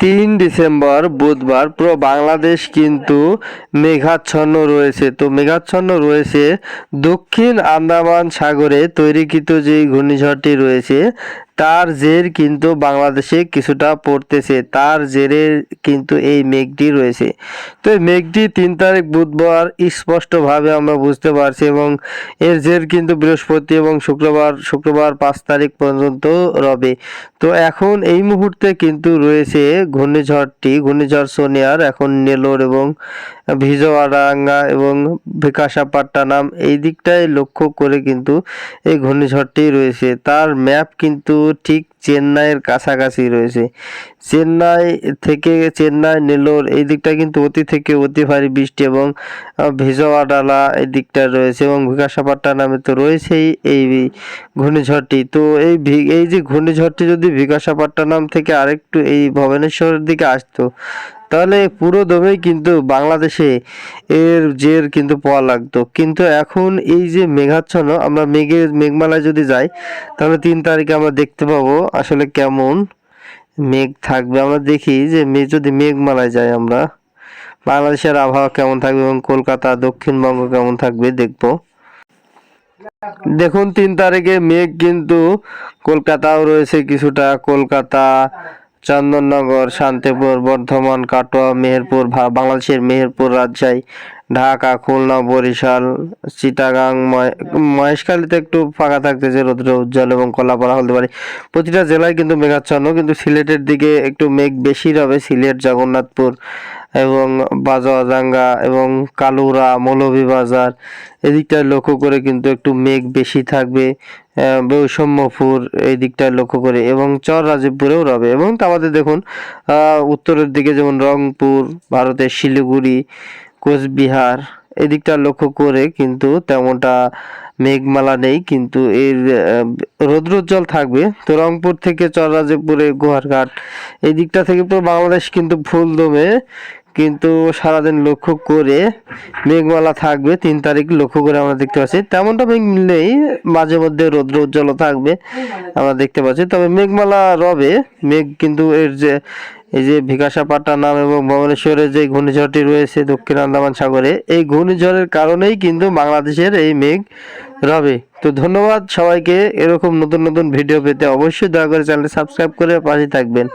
তিন ডিসেম্বর, বুধবার পুরো বাংলাদেশ কিন্তু মেঘাচ্ছন্ন রয়েছে। তো মেঘাচ্ছন্ন রয়েছে দক্ষিণ আন্দামান সাগরে তৈরিকৃত যে ঘূর্ণিঝড়টি রয়েছে তার জের কিন্তু বাংলাদেশে কিছুটা পড়তেছে। তার জেরে কিন্তু এই মেঘটি রয়েছে। তো এই মেঘটি তিন তারিখ বুধবার স্পষ্টভাবে আমরা বুঝতে পারছি এবং এর জের কিন্তু বৃহস্পতি এবং শুক্রবার শুক্রবার পাঁচ তারিখ পর্যন্ত রবে। তো এখন এই মুহূর্তে কিন্তু রয়েছে ঘূর্ণিঝড়টি। ঘূর্ণিঝড় সোনিয়ার, এখন নেলোর এবং ভিজোয়াডাঙ্গা এবং বিকাশাপাট্টানাম এই দিকটায় লক্ষ্য করে কিন্তু এই ঘূর্ণিঝড়টি রয়েছে। তার ম্যাপ কিন্তু ঠিক চেন্নাইয়ের কাছাকাছি রয়েছে। চেন্নাই থেকে চেন্নাই নেলোর এই দিকটা কিন্তু অতি থেকে অতি ভারী বৃষ্টি এবং আহ, ভিজোয়াডালা এই দিকটা রয়েছে এবং বিকাশাপাট্টানামে তো রয়েছেই এই ঘূর্ণিঝড়টি। তো এই এই যে ঘূর্ণিঝড়টি যদি বিকাশাপাট্টানাম থেকে আরেকটু এই ভুবনেশ্বরের দিকে আসতো তাহলে পুরো দমেই কিন্তু বাংলাদেশে এর জের কিন্তু পাওয়া লাগতো। কিন্তু এখন এই যে মেঘাচ্ছন্ন, আমরা মেঘের, মেঘমালায় যদি যাই, তাহলে তিন তারিখে আমরা দেখতে পাবো আসলে কেমন মেঘ থাকবে। আমরা দেখি যে মে- যদি মেঘমালায় যাই আমরা, বাংলাদেশের আবহাওয়া কেমন থাকবে এবং কলকাতা, দক্ষিণবঙ্গ কেমন থাকবে দেখব। দেখুন, তিন তারিখে মেঘ কিন্তু কলকাতাও রয়েছে কিছুটা। কলকাতা চন্দননগর, শান্তিপুর, বর্ধমান, কাটোয়া, মেহেরপুর বাংলাদেশের মেহেরপুর রাজশাহী, ঢাকা, খুলনা, বরিশাল, চিটাগাং মহেশখালীতে একটু ফাঁকা থাকতে যে রৌদ্র উজ্জ্বল এবং কলাপাড়া হতে পারে। প্রতিটা জেলায় কিন্তু মেঘাচ্ছন্ন, কিন্তু সিলেটের দিকে একটু মেঘ বেশি রবে সিলেট, জগন্নাথপুর এবং বাজাজাঙ্গা এবং কালুরা মৌলভীবাজার এদিকটায় লক্ষ্য করে কিন্তু একটু মেঘ বেশি থাকবে বৈষম্যপুর এই দিকটায় লক্ষ্য করে এবং চর রাজীবপুরেও রবে। এবং আমাদের দেখুন উত্তরের দিকে যেমন রংপুর, ভারতের শিলিগুড়ি, কোচবিহার, এদিকটা লক্ষ্য করে কিন্তু তেমনটা মেঘমালা নেই, কিন্তু এর রৌদ্রোজ্জ্বল থাকবে। তো রংপুর থেকে চর চররাজপুরে গোহারঘাট এই দিকটা থেকে পুরো বাংলাদেশ কিন্তু ফুল দমে কিন্তু সারাদিন লক্ষ্য করে মেঘমালা থাকবে, তিন তারিখ লক্ষ্য করে আমরা দেখতে পাচ্ছি। তেমনটা মেঘ নেই, মাঝে মধ্যে রৌদ্র উজ্জ্বল থাকবে, আমরা দেখতে পাচ্ছি। তবে মেঘমালা রবে, মেঘ কিন্তু এর যে, এই যে বিকাশাপাট্টানাম এবং ভুবনেশ্বরের যে ঘূর্ণিঝড়টি রয়েছে দক্ষিণ আন্দামান সাগরে, এই ঘূর্ণিঝড়ের কারণেই কিন্তু বাংলাদেশের এই মেঘ রবে। তো ধন্যবাদ সবাইকে, এরকম নতুন নতুন ভিডিও পেতে অবশ্যই দয়া করে চ্যানেলটি সাবস্ক্রাইব করে পাশে থাকবেন।